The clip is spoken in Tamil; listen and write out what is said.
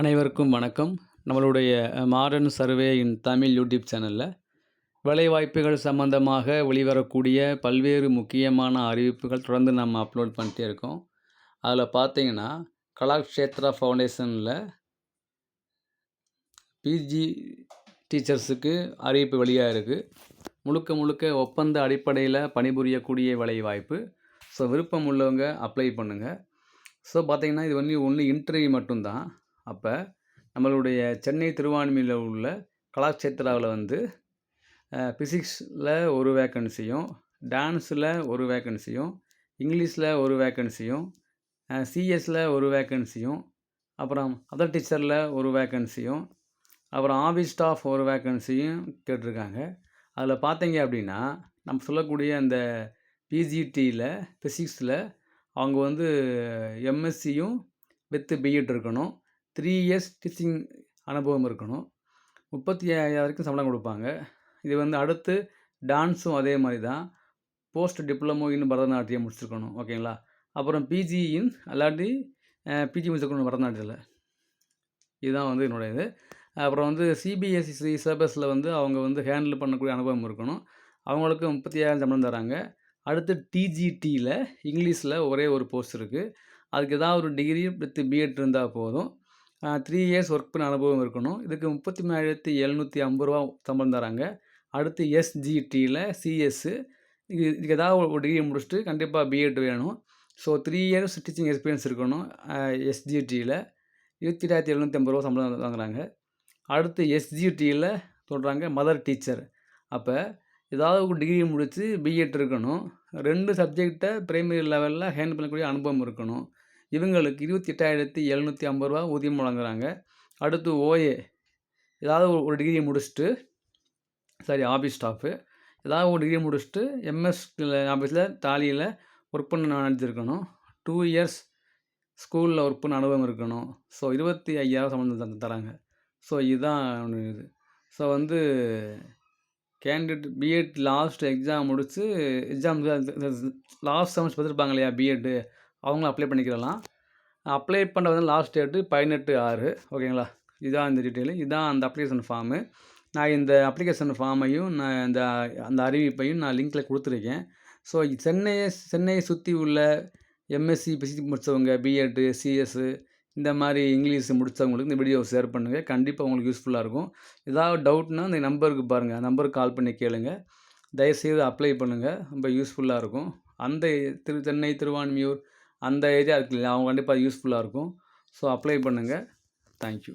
அனைவருக்கும் வணக்கம். நம்மளுடைய modern survey in Tamil YouTube சேனலில் வேலைவாய்ப்புகள் சம்மந்தமாக வெளிவரக்கூடிய பல்வேறு முக்கியமான அறிவிப்புகள் தொடர்ந்து நம்ம அப்லோட் பண்ணிட்டே இருக்கோம். அதில் பார்த்தீங்கன்னா கலாக்ஷேத்ரா ஃபவுண்டேஷனில் பிஜி டீச்சர்ஸுக்கு அறிவிப்பு வெளியாக இருக்குது முழுக்க முழுக்க ஒப்பந்த அடிப்படையில் பணிபுரியக்கூடிய வேலைவாய்ப்பு. ஸோ விருப்பம் உள்ளவங்க அப்ளை பண்ணுங்கள் ஸோ பார்த்தீங்கன்னா இது வந்து ஒன்று இன்டர்வியூ மட்டும்தான். அப்போ நம்மளுடைய சென்னை திருவான்மையில் உள்ள கலாச்சேத்ராவில் வந்து ஃபிசிக்ஸில் ஒரு வேக்கன்சியும் டான்ஸில் ஒரு வேக்கன்சியும் இங்கிலீஷில் ஒரு வேக்கன்சியும் சிஎஸில் ஒரு வேக்கன்சியும் அப்புறம் அதர் டீச்சரில் ஒரு வேக்கன்சியும் அப்புறம் ஆஃபீஸ் ஸ்டாஃப் ஒரு வேக்கன்சியும் கேட்டிருக்காங்க. அதில் பார்த்தீங்க அப்படின்னா நம்ம சொல்லக்கூடிய அந்த பிஜிடியில் ஃபிசிக்ஸில் அவங்க வந்து எம்எஸ்சியும் வித்து பிஎட் இருக்கணும். த்ரீ இயர்ஸ் டீச்சிங் அனுபவம் இருக்கணும். முப்பத்தி ஐயாயிரம் வரைக்கும் சம்பளம் கொடுப்பாங்க. இது வந்து அடுத்து டான்ஸும் அதே மாதிரி தான் போஸ்ட் டிப்ளமோ இன் பரதநாட்டியம் முடிச்சிருக்கணும். ஓகேங்களா அப்புறம் பிஜி இன் அல்லாட்டி பிஜி முடிச்சிருக்கணும் பரதநாட்டியத்தில். இதுதான் வந்து என்னுடைய இது அப்புறம் வந்து சிபிஎஸ்சி சிலபஸில் வந்து அவங்க வந்து ஹேண்டில் பண்ணக்கூடிய அனுபவம் இருக்கணும். அவங்களுக்கு முப்பத்தி ஐயாயிரம் சம்பளம் தராங்க. அடுத்து டிஜிடியில் இங்கிலீஷில் ஒரே ஒரு போஸ்ட் இருக்குது அதுக்கு ஏதாவது ஒரு டிகிரி வித் பிஎட் இருந்தால் போதும். த்ரீ இயர்ஸ் ஒர்க் பண்ண அனுபவம் இருக்கணும். இதுக்கு முப்பத்தி மூணாயிரத்தி எழுநூற்றி ஐம்பது ரூபா சம்பளம் தராங்க. அடுத்து எஸ்ஜிடியில் சிஎஸ்ஸு இது இதுக்கு ஏதாவது ஒரு டிகிரி முடிச்சுட்டு கண்டிப்பாக பிஎட் வேணும். So three years teaching experience இருக்கணும் எஸ்ஜிடியில் இருபத்தி ரெண்டாயிரத்தி எழுநூற்றி ஐம்பது ரூபா சம்பளம் வாங்குறாங்க அடுத்து எஸ்ஜிடியில் சொல்கிறாங்க மதர் டீச்சர் அப்போ ஏதாவது ஒரு டிகிரி முடித்து பிஎட் இருக்கணும். ரெண்டு சப்ஜெக்டை ப்ரைமரி லெவலில் ஹேண்டில் பண்ணக்கூடிய அனுபவம் இருக்கணும். இவங்களுக்கு இருபத்தி எட்டாயிரத்தி எழுநூற்றி ஐம்பது ரூபா ஊதியம் வழங்குறாங்க. அடுத்து ஓஏ ஏதாவது ஒரு டிகிரி முடிச்சுட்டு சாரி ஆஃபீஸ் ஸ்டாஃபு ஏதாவது ஒரு டிகிரி முடிச்சுட்டு எம்எஸ் ஆஃபீஸில் தாலியில் ஒர்க் பண்ண நினச்சிருக்கணும். டூ இயர்ஸ் ஸ்கூலில் ஒர்க் பண்ண அனுபவம் இருக்கணும். ஸோ இருபத்தி ஐயாயிரம் சம்பளம் தராங்க. ஸோ இதுதான் இது. ஸோ வந்து candidate B Ed last exam முடித்து எக்ஸாம் லாஸ்ட் செமஸ்டர் பார்த்துருப்பாங்க இல்லையா பிஎட்டு அவங்களும் அப்ளை பண்ணிக்கிறலாம். அப்ளை பண்ணுறது லாஸ்ட் டேட்டு பதினெட்டு ஆறு ஓகேங்களா இதுதான் இந்த டீட்டெயிலு இதுதான் அந்த அப்ளிகேஷன் ஃபார்மு நான் இந்த அப்ளிகேஷன் ஃபார்மையும் நான் இந்த அந்த அறிவிப்பையும் நான் லிங்க்கில் கொடுத்துருக்கேன். ஸோ சென்னையை சென்னையை சுற்றி உள்ள எம்எஸ்சி பிசி முடித்தவங்க பிஎட்டு சிஎஸ்ஸு இந்த மாதிரி இங்கிலீஷ் முடித்தவங்களுக்கு இந்த வீடியோ ஷேர் பண்ணுங்கள் கண்டிப்பாக உங்களுக்கு யூஸ்ஃபுல்லாக இருக்கும். ஏதாவது டவுட்னா இந்த நம்பருக்கு பாருங்கள் நம்பருக்கு கால் பண்ணி கேளுங்கள் தயவுசெய்து அப்ளை பண்ணுங்கள் ரொம்ப யூஸ்ஃபுல்லாக இருக்கும். அந்த திரு சென்னை திருவான்மியூர் அந்த ஏரியா இருக்கு இல்லையா அவங்க கண்டிப்பாக யூஸ்ஃபுல்லாக இருக்கும். ஸோ அப்ளை பண்ணுங்கள் தேங்க்யூ